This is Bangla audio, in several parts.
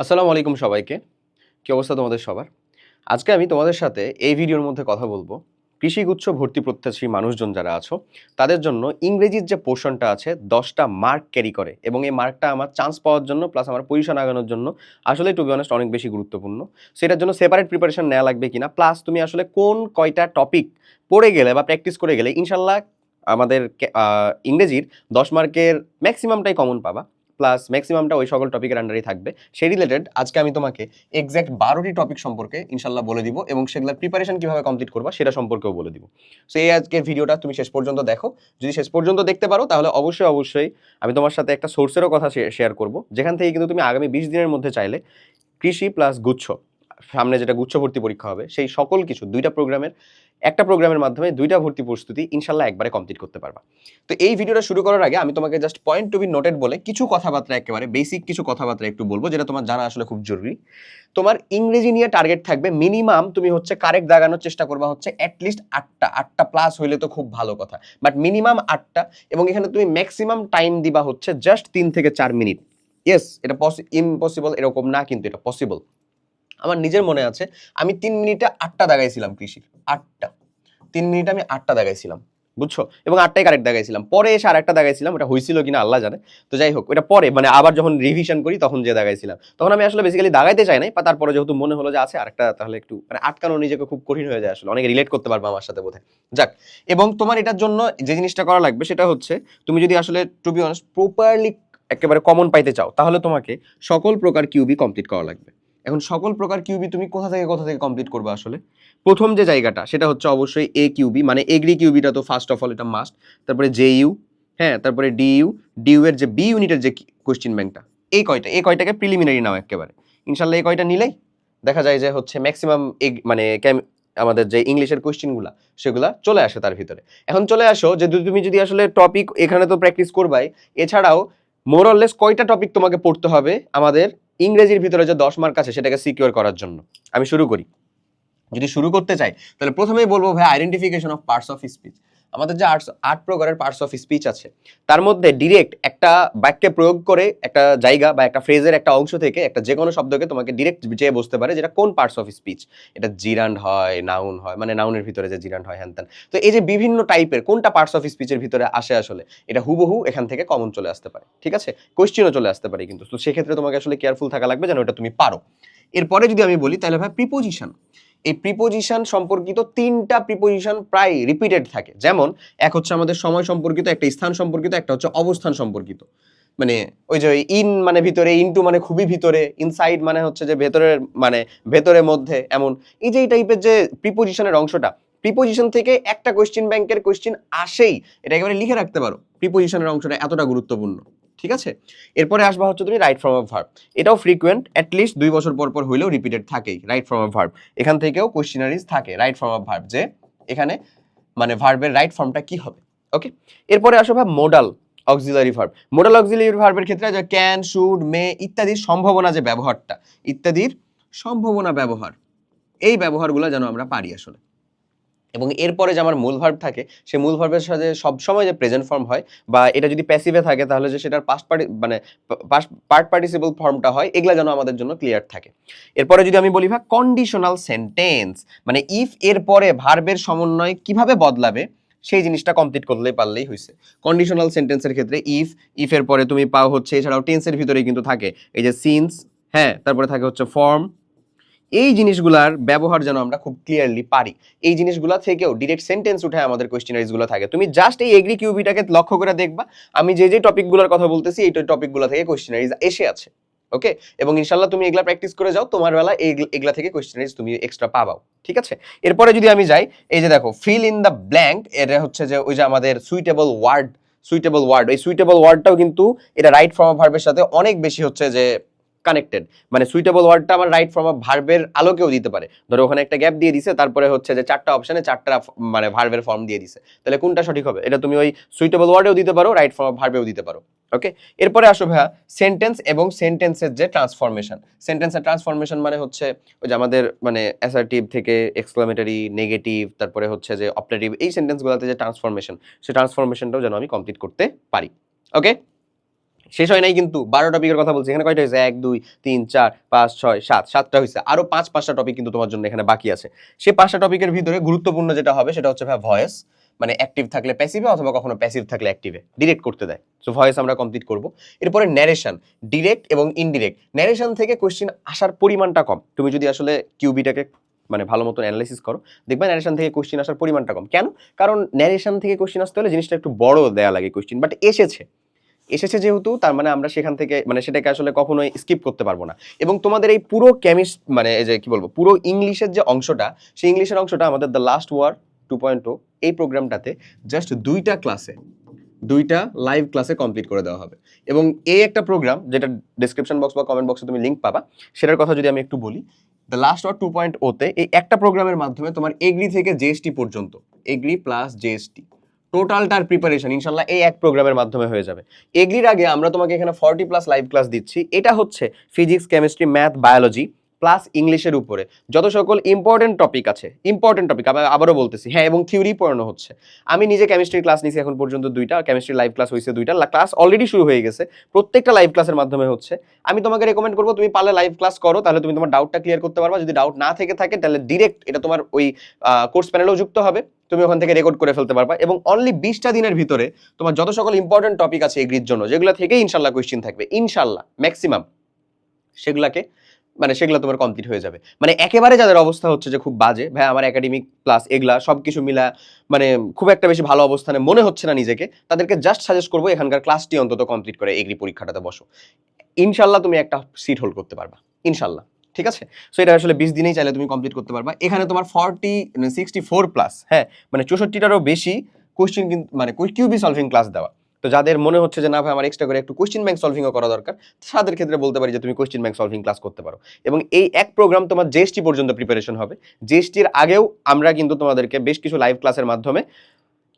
আসসালামু আলাইকুম সবাইকে। কি অবস্থা তোমাদের সবার? আজকে আমি তোমাদের সাথে এই ভিডিওর মধ্যে কথা বলব। কৃষিগুচ্ছ ভর্তি প্রত্যাশী মানুষজন যারা আছো, তাদের জন্য ইংরেজির যে পোর্শনটা আছে, দশটা মার্ক ক্যারি করে। এবং এই মার্কটা আমার চান্স পাওয়ার জন্য প্লাস আমার পজিশন আগানোর জন্য আসলে টু বি অনেস্ট অনেক বেশি গুরুত্বপূর্ণ। সেটার জন্য সেপারেট প্রিপারেশন নেওয়া লাগবে কিনা প্লাস তুমি আসলে কোন কয়টা টপিক পড়ে গেলে বা প্র্যাকটিস করে গেলে ইনশাল্লাহ আমাদের ইংরেজির দশ মার্কের ম্যাক্সিমামটাই কমন পাবা। প্লাস ম্যাক্সিমামটা ওই সকল টপিকের আন্ডারেই থাকবে। সেই রিলেটেড আজকে আমি তোমাকে এক্স্যাক্ট বারোটি টপিক সম্পর্কে ইনশাল্লাহ বলে দিব এবং সেগুলোর প্রিপারেশন কীভাবে কমপ্লিট করবা সেটা সম্পর্কেও বলে দিব। সো এই আজকের ভিডিওটা তুমি শেষ পর্যন্ত দেখো। যদি শেষ পর্যন্ত দেখতে পারো, তাহলে অবশ্যই অবশ্যই আমি তোমার সাথে একটা সোর্সেরও কথা শেয়ার করব। যেখান থেকে কিন্তু তুমি আগামী বিশ দিনের মধ্যে চাইলে কৃষি প্লাস গুচ্ছ, সামনে যেটা গুচ্ছ ভর্তি পরীক্ষা হবে, সেই সকল কিছু, দুইটা প্রোগ্রামের একটা প্রোগ্রামের মাধ্যমে দুইটা ভর্তি প্রস্তুতি ইনশাল্লাহ একবারে কমপ্লিট করতে পারবা। তো এই ভিডিওটা শুরু করার আগে আমি তোমাকে just point to be noted বলে কিছু কথাবার্তা একেবারে বেসিক কিছু কথাবার্তা একটু বলব, যেটা তোমার জানা আসলে খুব জরুরি। তোমার ইংরেজি নিয়ে টার্গেট থাকবে মিনিমাম তুমি হচ্ছে কারেক্ট দাগানোর চেষ্টা করবা হচ্ছে অ্যাটলিস্ট আটটা আটটা প্লাস হইলে তো খুব ভালো কথা। বাট মিনিমাম আটটা এবং এখানে তুমি ম্যাক্সিমাম টাইম দিবা হচ্ছে জাস্ট তিন থেকে চার মিনিট ইয়েস এটা ইম্পসিবল এরকম না, কিন্তু এটা পসিবল আমার নিজের মনে আছে, আমি তিন মিনিটে আটটা দাগাইছিলাম কৃষির, আটটা। তিন মিনিট আমি আটটা দেখাইছিলাম, বুঝছ? এবং আটটাই কারেক্ট দেখাইছিলাম। পরে এসে আরেকটা দাগাইছিলাম ওটা হয়েছিল কিনা আল্লাহ জানে। তো যাই হোক, এটা পরে মানে আবার যখন রিভিশন করি, তখন যে দাগাইছিলাম তখন আমি আসলে বেসিক্যালি দাগাইতে চাই নাই, বা তারপরে যেহেতু মনে হলো যে আছে, আরেকটা তাহলে একটু মানে আটকানো নিজেকে খুব কঠিন হয়ে যায় আসলে। অনেকে রিলেট করতে পারবে আমার সাথে বোধহয়। যাক, এবং তোমার এটার জন্য যে জিনিসটা করা লাগবে, সেটা হচ্ছে, তুমি যদি আসলে টু বি অনেস্ট প্রপারলি একেবারে কমন পাইতে চাও, তাহলে তোমাকে সকল প্রকার কিউবি কমপ্লিট করা লাগবে। এখন সকল প্রকার কিউবি তুমি কোথা থেকে কোথা থেকে কমপ্লিট করবে আসলে? প্রথম যে জায়গাটা, সেটা হচ্ছে অবশ্যই এ কিউবি মানে এগ্রি কিউবিটা তো ফার্স্ট অফ অল এটা মাস্ট তারপরে জে ইউ হ্যাঁ তারপরে ডি ইউ ডি ইউ এর যে বি ইউনিটের যে কোশ্চিন ব্যাংকটা এই কয়টা, এই কয়টাকে প্রিলিমিনারি নাও একেবারে। ইনশাল্লাহ এই কয়টা নিলেই দেখা যায় যে হচ্ছে ম্যাক্সিমাম এগ মানে আমাদের যে ইংলিশের কোশ্চেনগুলা সেগুলা চলে আসে তার ভিতরে। এখন চলে আসো, যে তুমি যদি আসলে টপিক এখানে তো প্র্যাকটিস করবাই, এছাড়াও মোরলেস কয়টা টপিক তোমাকে পড়তে হবে আমাদের ইংরেজির ভিতরে যে দশ মার্ক আছে সেটাকে সিকিওর করার জন্য? আমি শুরু করি। যদি শুরু করতে চাই, তাহলে প্রথমেই বলব ভাই identification of parts of speech আমাদের যে আর্টস আর্ট প্রকারের পার্টস অফ স্পিচ আছে, তার মধ্যে ডিরেক্ট একটা বাক্যে প্রয়োগ করে একটা জায়গা বা একটা ফ্রেজের একটা অংশ থেকে একটা যে কোনো শব্দকে তোমাকে ডিরেক্ট যে বুঝতে পারে, যেটা কোন পার্টস অফ স্পিচ এটা জিরান্ড হয় নাউন হয় মানে নাউনের ভিতরে যে জিরান্ড হয় হ্যান তো এই যে বিভিন্ন টাইপের কোনটা পার্টস অফ স্পিচের ভিতরে আসে আসলে, এটা হুবহু এখান থেকে কমন চলে আসতে পারে, ঠিক আছে? কোশ্চেনও চলে আসতে পারে কিন্তু। তো সেক্ষেত্রে তোমাকে আসলে কেয়ারফুল থাকা লাগবে যেন এটা তুমি পারো। এরপরে যদি আমি বলি, তাহলে ভাই প্রিপোজিশন এই প্রিপোজিশন সম্পর্কিত তিনটা প্রিপোজিশন প্রায় রিপিটেড থাকে। যেমন, এক হচ্ছে আমাদের সময় সম্পর্কিত, একটা স্থান সম্পর্কিত, একটা হচ্ছে অবস্থান সম্পর্কিত। মানে ওই যে ইন মানে ভিতরে ইনটু মানে খুবই ভিতরে ইনসাইড মানে হচ্ছে যে ভেতরের মানে ভেতরের মধ্যে এমন। এই যে এই টাইপের যে প্রিপোজিশনের অংশটা প্রিপোজিশন থেকে একটা কোশ্চেন ব্যাংকের কোশ্চেন আসেই, এটা একেবারে লিখে রাখতে পারো। প্রিপোজিশনের অংশটা এতটা গুরুত্বপূর্ণ। ঠিক আছে? এরপরে আসবা হচ্ছে তুমি রাইট ফর্ম অফ ভার্ব এটাও ফ্রিকুয়েন্ট অ্যাটলিস্ট দুই বছর পর পর হইলেও রিপিটেড থাকেই রাইট ফর্ম অফ ভার্ব এখান থেকেও কোয়েশ্চিনারিজ থাকে রাইট ফর্ম অফ ভার্ব যে এখানে মানে ভার্বের রাইট ফর্মটা কি হবে ওকে এরপরে আসো ভাব modal auxiliary verb modal auxiliary ভার্বের ক্ষেত্রে যে ক্যান শুড মে ইত্যাদির সম্ভাবনা যে ব্যবহারটা, ইত্যাদির সম্ভাবনা ব্যবহার, এই ব্যবহারগুলো যেন আমরা পারি আসলে। এবং এরপরে যে আমার মূল ভার্ব থাকে সেই মূল ভার্বের সাথে সবসময় যে প্রেজেন্ট ফর্ম হয় বা এটা যদি প্যাসিভে থাকে, তাহলে যে সেটার পাস্ট পার্টি মানে পার্ট পার্টিসিপল ফর্মটা হয়, এগুলা যেন আমাদের জন্য ক্লিয়ার থাকে। এরপরে যদি আমি বলি, ভাই কন্ডিশনাল সেন্টেন্স মানে ইফ এর পরে ভার্বের সমন্বয় কীভাবে বদলাবে, সেই জিনিসটা কমপ্লিট করলেই পারলেই হয়েছে কন্ডিশনাল সেন্টেন্সের ক্ষেত্রে ইফ ইফের পরে তুমি পাও হচ্ছে, এছাড়াও টেন্সের ভিতরেই কিন্তু থাকে। এই যে সিন্স হ্যাঁ তারপরে থাকে হচ্ছে ফর্ম এই জিনিসগুলার ব্যবহার যেন আমরা খুব ক্লিয়ারলি পারি। এই জিনিসগুলা থেকেও ডিরেক্ট সেন্টেন্স উঠে আমাদের কোয়েশ্চেনারিজগুলো থাকে। তুমি জাস্ট এই এগ্রি কিউবিটাকে লক্ষ্য করে দেখবা। আমি যে যে টপিকগুলোর কথা বলতেছি, এই টপিকগুলো থেকে কোয়েশ্চেনারিজ এসে আছে। ওকে এবং ইনশাল্লাহ তুমি এগুলা প্র্যাকটিস করে যাও, তোমার বেলা এগুলা থেকে কোয়েশ্চেনারিজ তুমি এক্সট্রা পাবাও। ঠিক আছে? এরপরে যদি আমি যাই, এই যে দেখো ফিল ইন দ্য ব্ল্যাঙ্ক এটা হচ্ছে যে ওই যে আমাদের সুইটেবল ওয়ার্ড সুইটেবল ওয়ার্ড এই সুইটেবল ওয়ার্ডটাও কিন্তু এটা রাইট ফর্ম অফ ভার্বের সাথে অনেক বেশি হচ্ছে যে কানেক্টেড মানে সুইটেবল ওয়ার্ডটা আমার রাইট ফর্ম অফ ভার্বের আলোকেও দিতে পারে। ধরো ওখানে একটা গ্যাপ দিয়ে দিছে, তারপরে হচ্ছে যে চারটা অপশনে চারটা মানে ভার্বের ফর্ম দিয়ে দিছে। তাহলে কোনটা সঠিক হবে? এটা তুমি ওই সুইটেবল ওয়ার্ডেও দিতে পারো রাইট ফর্ম অফ ভার্বেও দিতে পারো। ওকে এরপরে আসো ভাইয়া সেন্টেন্স এবং সেন্টেন্সের যে ট্রান্সফরমেশন সেন্টেন্সের ট্রান্সফরমেশন মানে হচ্ছে ওই যে আমাদের মানে অ্যাসার্টিভ থেকে এক্সক্লামেটরি নেগেটিভ তারপরে হচ্ছে যে অপারেটিভ এই সেন্টেন্সগুলোতে যে ট্রান্সফরমেশন সেই ট্রান্সফরমেশনটাও যেন আমি কমপ্লিট করতে পারি। ওকে শেষ হয় নাই কিন্তু বারো টপিকের কথা বলছি। এখানে কয়টা হয়েছে? এক, দুই, তিন, চার, পাঁচ, ছয়, সাত। সাতটা হয়েছে। আরও পাঁচ, পাঁচটা টপিক কিন্তু তোমার জন্য এখানে বাকি আছে। সেই পাঁচটা টপিকের ভিতরে গুরুত্বপূর্ণ যেটা হবে সেটা হচ্ছে ভাই ভয়েস মানে অ্যাক্টিভ থাকলে প্যাসিভে অথবা কখনো প্যাসিভ থাকলে অ্যাক্টিভে ডিরেক্ট করতে দেয়। সো ভয়েস আমরা কমপ্লিট করব। এরপরে ন্যারেশন ডিরেক্ট এবং ইনডিরেক্ট ন্যারেশন থেকে কোশ্চেন আসার পরিমাণটা কম। তুমি যদি আসলে কিউবিটাকে মানে ভালো মতন অ্যানালাইসিস করো, দেখবে ন্যারেশন থেকে কোশ্চেন আসার পরিমাণটা কম। কেন? কারণ ন্যারেশন থেকে কোশ্চেন আসতে হলে জিনিসটা একটু বড় দেওয়া লাগে কোশ্চেন বাট এসেছে। এসেছে যেহেতু, তার মানে আমরা সেখান থেকে মানে সেটাকে আসলে কখনোই স্কিপ করতে পারব না। এবং তোমাদের এই পুরো কেমিস্ট মানে যে কি বলব, পুরো ইংলিশের যে অংশটা, সেই ইংলিশের অংশটা আমাদের the last war two point এই প্রোগ্রামটাতে জাস্ট দুইটা ক্লাসে দুইটা লাইভ ক্লাসে কমপ্লিট করে দেওয়া হবে। এবং এই একটা প্রোগ্রাম যেটা ডিসক্রিপশন বক্স বা কমেন্ট বক্সে তুমি লিঙ্ক পাবা, সেটার কথা যদি আমি একটু বলি the last war two point ওতে এই একটা প্রোগ্রামের মাধ্যমে তোমার এগ্রি থেকে জিএসটি পর্যন্ত, এগ্রি প্লাস জিএসটি টোটালটার প্রিপারেশন ইনশাল্লাহ এই এক প্রোগ্রামের মাধ্যমে হয়ে যাবে। এগ্রির আগে আমরা তোমাকে এখানে ফর্টি প্লাস লাইভ ক্লাস দিচ্ছি। এটা হচ্ছে physics chemistry math biology plus ইংলিশের উপরে। যত সকল ইম্পর্টেন্ট টপিক আছে ইম্পর্টেন্ট টপিক আবার আবারও বলতেছি হ্যাঁ এবং থিওরি পড়ানো হচ্ছে। আমি নিজে কেমিস্ট্রির ক্লাস নিয়েছি, এখন পর্যন্ত দুইটা কেমিস্ট্রি লাইভ ক্লাস হয়েছে দুইটা ক্লাস অলরেডি শুরু হয়ে গেছে। প্রত্যেকটা লাইভ ক্লাসের মাধ্যমে হচ্ছে। আমি তোমাকে রেকমেন্ড করব, তুমি পারলে লাইভ ক্লাস করো, তাহলে তুমি তোমার ডাউটটা ক্লিয়ার করতে পারবা। যদি ডাউট না থেকে থাকে, তাহলে ডিরেক্ট এটা তোমার ওই কোর্স প্যানেলেও যুক্ত হবে। তুমি ওখান থেকে রেকর্ড করে ফেলতে পারবা এবং অনলি বিশটা দিনের ভিতরে তোমার যত সকল ইম্পর্টেন্ট টপিক আছে এগ্রির জন্য, যেগুলো থেকে ইনশাল্লাহ কোয়েশ্চেন থাকবে ইনশাল্লাহ ম্যাক্সিমাম সেগুলাকে মানে সেগুলো তোমার কমপ্লিট হয়ে যাবে। মানে একেবারে যাদের অবস্থা হচ্ছে যে খুব বাজে, ভাই, আমার একাডেমিক প্লাস এগুলা সব কিছু মিলা মানে খুব একটা বেশি ভালো অবস্থানে মনে হচ্ছে না নিজেকে, তাদেরকে জাস্ট সাজেস্ট করব এখানকার ক্লাসটি অন্তত কমপ্লিট করে এগ্রি পরীক্ষাটাতে বসো। ইনশাল্লাহ তুমি একটা সিট হোল্ড করতে পারবা ইনশাল্লাহ ঠিক আছে? সো এটা আসলে বিশ দিনেই চাইলে তুমি কমপ্লিট করতে পারবা। এখানে তোমার ফর্টি সিক্সটি ফোর প্লাস হ্যাঁ মানে চৌষট্টিটারও বেশি কোশ্চেন কিন্তু মানে কিউবি সলভিং ক্লাস দেওয়া। তো যাদের মনে হচ্ছে যে, না ভাই, আমার এক্সট্রা করে একটু কোশ্চেন ব্যাংক সলভিংও করা দরকার, তাদের ক্ষেত্রে বলতে পারি যে, তুমি কোশ্চেন ব্যাংক সলভিং ক্লাস করতে পারো। এবং এই এক প্রোগ্রাম তোমার জিএসটি পর্যন্ত প্রিপারেশন হবে। জিএসটির আগেও আমরা কিন্তু তোমাদেরকে বেশ কিছু লাইভ ক্লাসের মাধ্যমে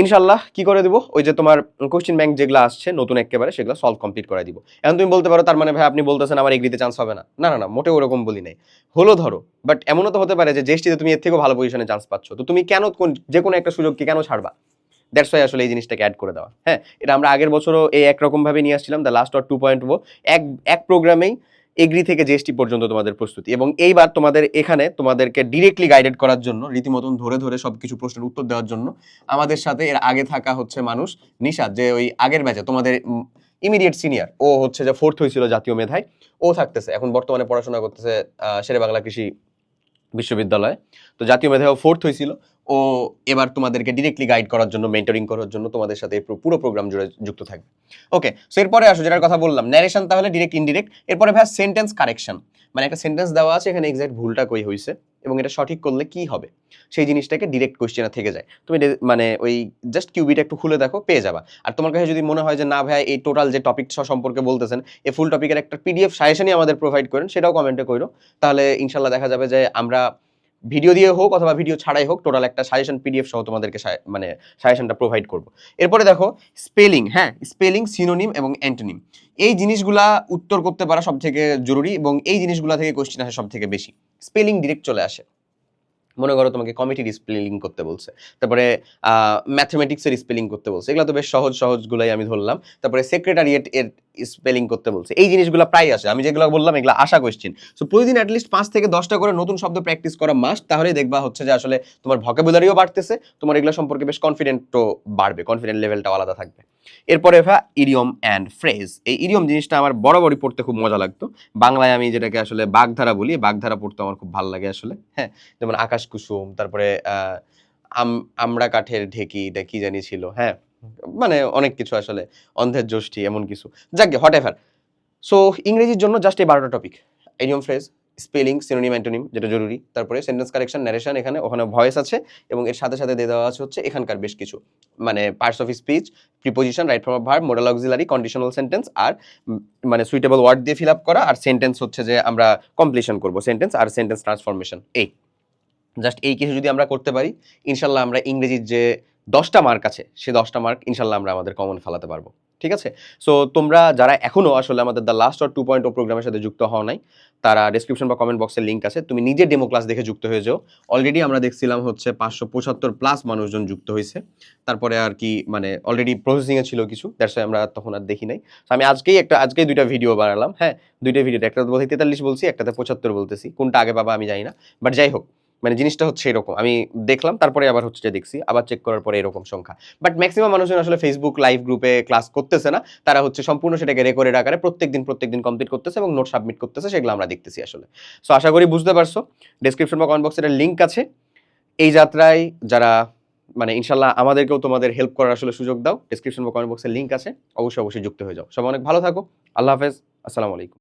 ইনশাল্লাহ কি করে দিব? ওই যে তোমার কোশ্চেন ব্যাংক যেগুলো আসছে, নতুন একেবারে সেগুলো সলভ কমপ্লিট করে দিব। এখন তুমি বলতে পারো, তার মানে ভাই আপনি বলতেছেন আমার এগ্রিতে চান্স হবে না। না না না, মোটেও ওরকম বলি নাই। হলো ধরো বাট এমনও তো হতে পারে যে জিএসটিতে তুমি এর থেকেও ভালো পজিশনে চান্স পাচ্ছ। তো তুমি কেন কোন, যে কোনো একটা সুযোগকে কেন ছাড়বা? দ্যাটস ওয়াই আসলে এই জিনিসটাকে অ্যাড করে দেওয়া। হ্যাঁ এটা আমরা আগের বছরও এই একরকমভাবে নিয়ে আসছিলাম the last war two point এক এক প্রোগ্রামেই এগ্রি থেকে জিএসটি পর্যন্ত তোমাদের প্রস্তুতি। এবং এইবার তোমাদের এখানে তোমাদেরকে ডিরেক্টলি গাইডেড করার জন্য, রীতিমতন ধরে ধরে সবকিছু প্রশ্নের উত্তর দেওয়ার জন্য, আমাদের সাথে এর আগে থাকা হচ্ছে মানুষ নিশাদ যে ওই আগের ব্যাচে তোমাদের ইমিডিয়েট সিনিয়র ও হচ্ছে যে ফোর্থ হয়েছিল জাতীয় মেধায়, ও থাকতেছে, এখন বর্তমানে পড়াশোনা করতেছে শেরে বাংলা কৃষি বিশ্ববিদ্যালয়ে। তো জাতীয় মেধায় ও ফোর্থ হয়েছিল ও এবার তোমাদেরকে ডিরেক্টলি গাইড করার জন্য মেন্টরিং করার জন্য তোমাদের সাথে পুরো- পুরো প্রোগ্রাম জুড়ে যুক্ত থাকবে। ওকে সো এরপরে আসো, যেটার কথা বললাম ন্যারেশন তাহলে ডিরেক্ট ইনডিরেক্ট এরপরে ভাই সেন্টেন্স কারেকশন মানে একটা সেন্টেন্স দেওয়া আছে, এখানে এক্সাক্ট ভুলটা কই হয়েছে এবং এটা সঠিক করলে কি হবে? সেই জিনিসটাকে ডিরেক্ট কোশ্চেনে থেকে যায়। তুমি মানে ওই জাস্ট কিউবিটা একটু খুলে দেখো, পেয়ে যাবা। আর তোমার কাছে যদি মনে হয় যে, না ভাই, এই টোটাল যে টপিক সম্পর্কে বলতেছেন এই ফুল টপিকের একটা পিডিএফ সাজেশনই আমাদের প্রোভাইড করেন, সেটাও কমেন্টে করো তাহলে ইনশাল্লাহ দেখা যাবে যে আমরা ভিডিও দিয়ে হোক অথবা ভিডিও ছাড়াই হোক টোটাল একটা সাজেশন পিডিএফ সহ তোমাদেরকে মানে সাজেশনটা প্রোভাইড করব। এরপরে দেখো স্পেলিং হ্যাঁ স্পেলিং সিনোনিম এবং অ্যান্টোনিম এই জিনিসগুলা উত্তর করতে পারা সব থেকে জরুরি এবং এই জিনিসগুলা থেকে কোশ্চেন আসে সব থেকে বেশি। স্পেলিং ডিরেক্ট চলে আসে। মনে করো তোমাকে কমিটির স্পেলিং করতে বলছে। তারপরে ম্যাথমেটিক্সের স্পেলিং করতে বলছে। এগুলো তো বেশ সহজ সহজগুলাই আমি ধরলাম। তারপরে সেক্রেটারিয়েট এর স্পেলিং করতে বলছে। এই জিনিসগুলো প্রায় আসে। আমি যেগুলো বললাম, এগুলো আশা কোশ্চেন সো প্রতিদিন অ্যাটলিস্ট পাঁচ থেকে দশটা করে নতুন শব্দ প্র্যাকটিস করা মাস্ট তাহলে দেখবা হচ্ছে যে আসলে তোমার ভকেবুলারিও বাড়তেছে। তোমার এগুলো সম্পর্কে বেশ কনফিডেন্টও বাড়বে। কনফিডেন্ট লেভেলটাও আলাদা থাকবে। এরপরে ভা ইডিয়ম অ্যান্ড ফ্রেজ এই ইডিয়ম জিনিসটা আমার বরাবরই পড়তে খুব মজা লাগতো। বাংলায় আমি যেটাকে আসলে বাগধারা বলি বাগধারা পড়তে আমার খুব ভালো লাগে আসলে। হ্যাঁ যেমন আকাশ কুসুম তারপরে আহ, আম- আমড়া কাঠের ঢেকি এটা কি জানি ছিল হ্যাঁ মানে অনেক কিছু আসলে অন্ধের জ্যোষ্ঠী এমন কিছু। যাকে হট এভার সো ইংরেজির জন্য জাস্ট এই বারোটা topic idiom phrase spelling synonym antonym যেটা জরুরি। তারপরে সেন্টেন্স কারেকশন ন্যারেশন এখানে, ওখানে ভয়েস আছে এবং এর সাথে সাথে দিয়ে দেওয়া আছে হচ্ছে এখানকার বেশ কিছু। মানে parts of speech preposition right form verb modal auxiliary conditional sentence আর মানে সুইটেবল ওয়ার্ড দিয়ে ফিল আপ করা, আর সেন্টেন্স হচ্ছে যে আমরা কমপ্লিশন করব। সেন্টেন্স আর সেন্টেন্স ট্রান্সফরমেশন এই। জাস্ট এই কিছু যদি আমরা করতে পারি, ইনশাল্লাহ আমরা ইংরেজির যে দশটা মার্ক আছে, সে দশটা মার্ক ইনশাল্লাহ আমরা আমাদের কমন ফেলাতে পারব। ঠিক আছে? সো তোমরা যারা এখনও আসলে আমাদের the last war two point O প্রোগ্রামের সাথে যুক্ত হও নাই তারা ডিসক্রিপশন বা কমেন্ট বক্সের লিঙ্ক আছে। তুমি নিজে ডেমো ক্লাস দেখে যুক্ত হয়ে যাও। অলরেডি আমরা দেখছিলাম হচ্ছে পাঁচশো পঁচাত্তর প্লাস মানুষজন যুক্ত হয়েছে। তারপরে আর কি মানে অলরেডি প্রসেসিংয়ে ছিল কিছু। দ্যাটস আমরা তখন আর দেখি নাই। আমি আজকেই একটা, আজকেই দুইটা ভিডিও বানালাম। হ্যাঁ দুইটা ভিডিও একটা বলছি তেতাল্লিশ বলছি, একটাতে পঁচাত্তর বলতেছি। কোনটা আগে পাবা আমি জানি না। বাট যাই হোক মানে জিনিসটা হচ্ছে এরকম। আমি দেখলাম, তারপরে আবার হচ্ছে যে দেখছি, আবার চেক করার পরে এরকম সংখ্যা। বাট ম্যাক্সিমাম মানুষজন আসলে ফেসবুক লাইভ গ্রুপে ক্লাস করতেছে না। তারা হচ্ছে সম্পূর্ণ সেটাকে রেকর্ডেড আকারে প্রত্যেকদিন প্রত্যেকদিন কমপ্লিট করতেছে এবং নোট সাবমিট করতেছে, সেগুলো আমরা দেখতেছি আসলে। সো আশা করি বুঝতে পারছ। ডেসক্রিপশন বা কমেন্ট বক্সের লিঙ্ক আছে। এই যাত্রায় যারা মানে ইনশাল্লাহ আমাদেরকেও তোমাদের হেল্প করার আসলে সুযোগ দাও। ডেসক্রিপশন বা কমেন্ট বক্সের লিঙ্ক আছে। অবশ্যই অবশ্যই যুক্ত হয়ে যাও। সবাই অনেক ভালো থাকো। আল্লাহ হাফেজ। আসসালামু আলাইকুম।